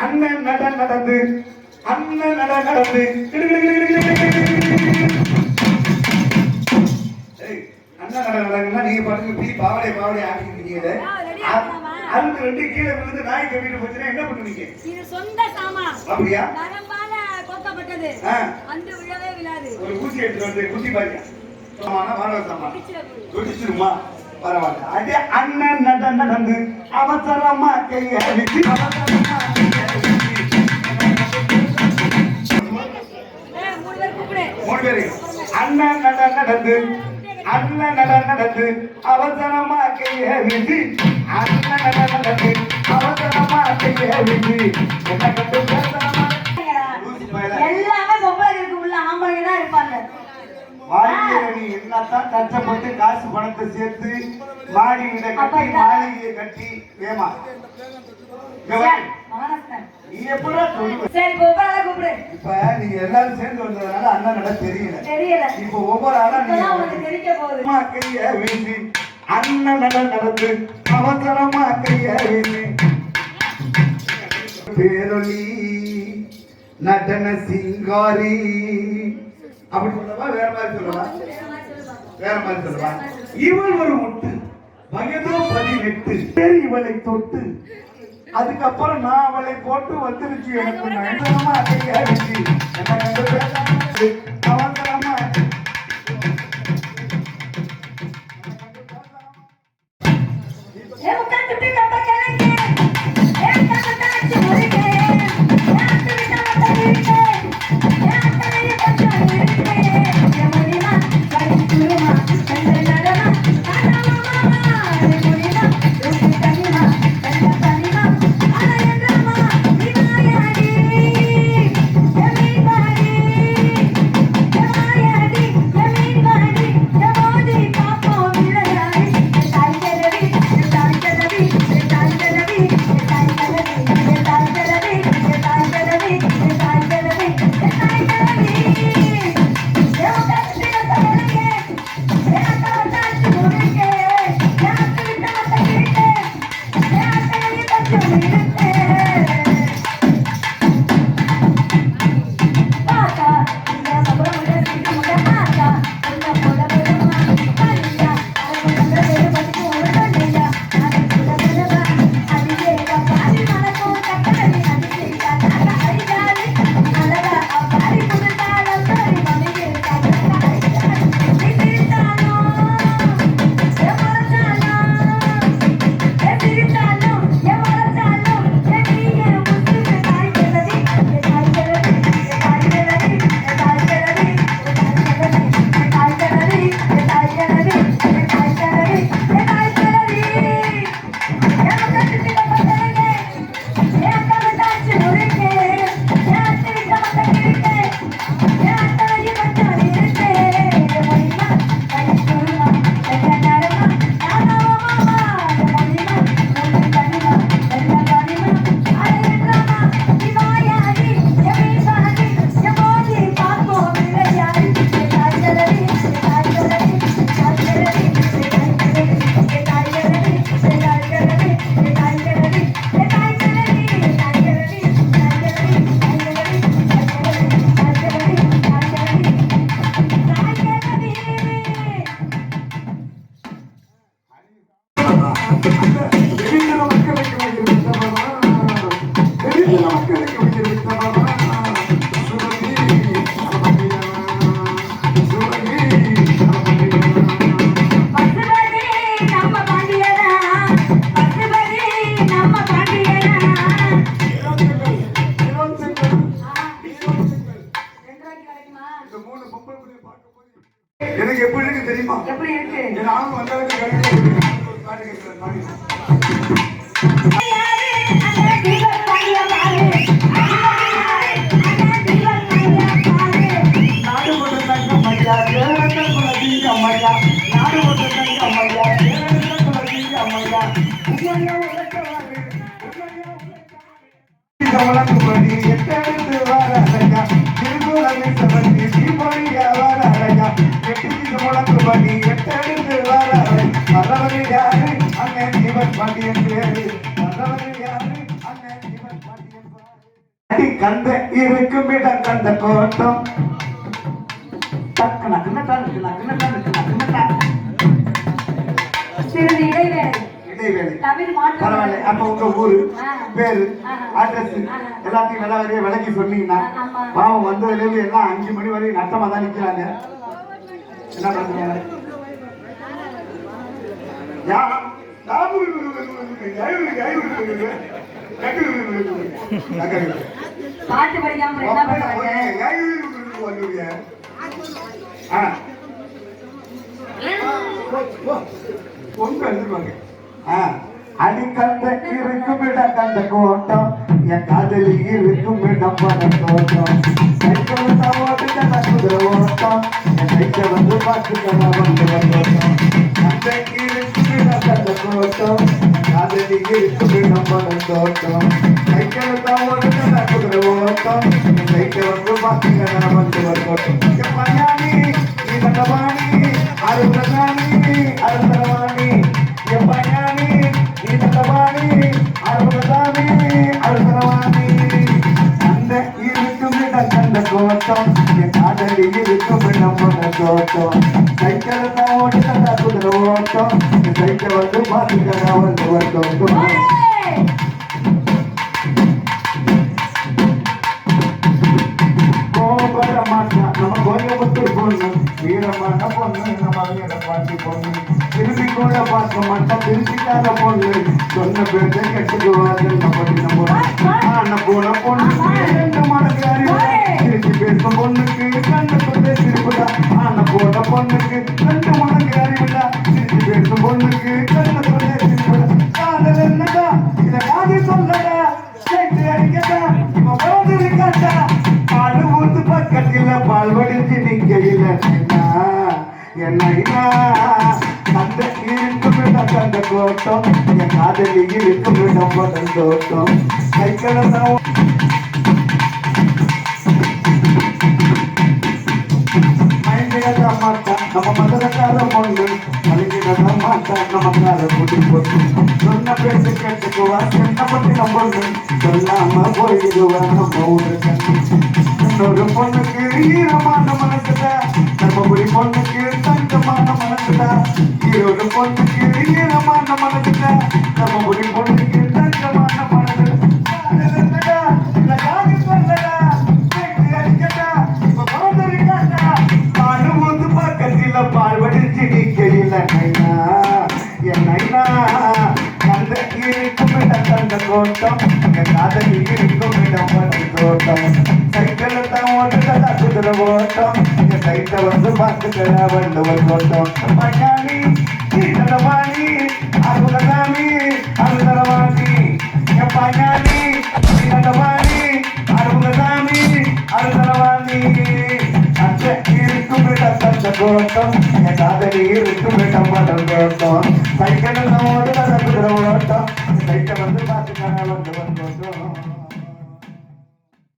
அண்ணன் நட நடந்து அண்ணன் நட நடந்து. அண்ணன் நட நடங்கன்னா நீங்க பாட்டுக்கு பீ பாவடை பாவடை ஆக்கிட்டு அதுக்கு ரெண்டு கீழே விழுந்து நாய் கவிட்டு போச்சுன்னா என்ன பண்ணுவீங்க? இது சொந்த சாமா அப்படியா? நரம்பால கோத்தப்பட்டது. அந்த விழவே விழாது. ஒரு ஊசி எடுத்து வந்து குட்டி பாரியா சாமானா. வாடகை சாமான் குடிச்சிருமா? அண்ணன் நட நடந்து அவசரமா கையை அவசரமா மூணு பேரு நடந்து அண்ணன் நட நடந்து அவசரமா கைய விதி. அண்ணன் நட நடந்து அவசரமா கைய விதி என்னத்தான் கஷ்டப்பட்டு காசு பணத்தை சேர்த்து மாடி வீட கட்டி மாளிகையை கட்டி ஏமா. நீ எப்படா எல்லாரும் சேர்ந்து வந்ததுனால அண்ணன் நட தெரியல. தெரியல. ஒவ்வொரு ஆளா நீங்க அண்ணன் நட நடந்து அவசரமா கைய பேரொலி நடன சிங்காரி. அப்படி சொல்லவா? வேற மாதிரி சொல்லவா? வேற மாதிரி சொல்லுவான் இவள் ஒரு முட்டு. வயதோ பதினெட்டு. பேர் இவளை தொட்டு. அதுக்கப்புறம் நான் அவளை போட்டு வந்துருச்சு எனக்கு நயனமா அதிகாரிச்சு என்ன கண்டு பேச எனக்கு எப்படி இருக்கு தெரியுமா? எப்படி இருக்கு? நானும் வந்தவங்க கமலகுமரி எட்டெழுத்து வாரடையா திருமூலமே சமந்தி தீபொழியா வாரடையா எட்டு முழக்குமரி எட்டெழுத்து வாரடை மரவரியா கந்த இருக்கும் இடம் கந்த கோட்டம். டக்கு நக்குன்னு டக்கு நக்குன்னு டக்கு இடைவேளை. இடைவேளை. தமிழ் மாற்றம் பேரு அட்ரஸ் எல்லாத்தையும் வில விளக்கி சொன்னீங்கன்னா பாவம் வந்ததுல இருந்து அஞ்சு மணி வரையும் நட்டமா நிக்கிறாங்க. என்ன பண்றாங்க பாட்டு படிக்காம என்ன பண்ணுவாங்க அடிக்கந்த இருக்கும் இடம் கந்த கோட்டம். என் காதலி இருக்கும் இடம் பல தோட்டம். சைக்கிள் தவோட்டு கந்த குதிரை ஓட்டம். என் சைக்கிள் வந்து பார்த்துக்கல வந்து வந்தோட்டம் அடிக்கு நம்ம தோட்டம் சைக்கிள் தான் ஒரு குதிரை ஓட்டம் சைக்கிள் வந்து பார்த்தீங்கன்னா வந்து ஒரு கோட்டம் பையானி సంతోషం సైకిల్ ఓడి కుదిరోటం సైకిల్ వద్దు మాదిగా వద్దు వద్దు கோயம்புத்தூர் வீரமான பொண்ணு நம்ம வீர பாட்டி பொண்ணு திரும்பி கூட பார்க்க மாட்டான் திருப்பிக்காத பொண்ணு. சொன்ன பேர்த்தை கட்டுக்குவார்கள் நம்ம பொண்ணு. போன பொண்ணு ரெண்டு அறிவு திருப்பி பேசும் பொண்ணுக்கு கண்ணு திருப்புடா. ஆன போன பொண்ணுக்கு ரெண்டு அறிவுடா திருப்பி பேசும் பொண்ணுக்கு கண்ணு திருப்புடா. காதல் என்னடா? கட்டினா என்னையா? தந்தை இருக்குமிடம் தந்த கோட்டம் என் காதலி இருக்குமிடம் முதல் தோட்டம். கைக்கடதான் நம்ம மதுரக்கார பொண்ணு. மயங்கிடத மாட்டா நமக்கார குடி பொண்ணு சொன்ன பேச்சு கேட்டுக்குவா சின்ன பத்தி பொண்ணு சொல்லாம போயிடுவா நம்ம ஊரு இன்னொரு பொண்ணுக்கு ஈரமான மனசுடா தர்மபுரி பொண்ணுக்கு தங்கமான மனசுல ஈரோடு பொண்ணுக்கு ஈரமான மனசுடா தர்மபுரி பொண்ணுக்கு காதலிக்கு நிற்கும் இடம் வந்து தோட்டம் சைக்கிள் தான் ஓட்டுதலா குதிரை ஓட்டம் இந்த சைட்டை வந்து பார்த்துக்கல வள்ளுவர் கோட்டம் மயானி போராட்டம் என் காதலியே விட்டு போயிட்ட மாட்டோம் போராட்டம் சைக்கிள் ஓடி நான் ஓட்டம் சைக்கிள் வந்து பார்த்து வந்து வந்து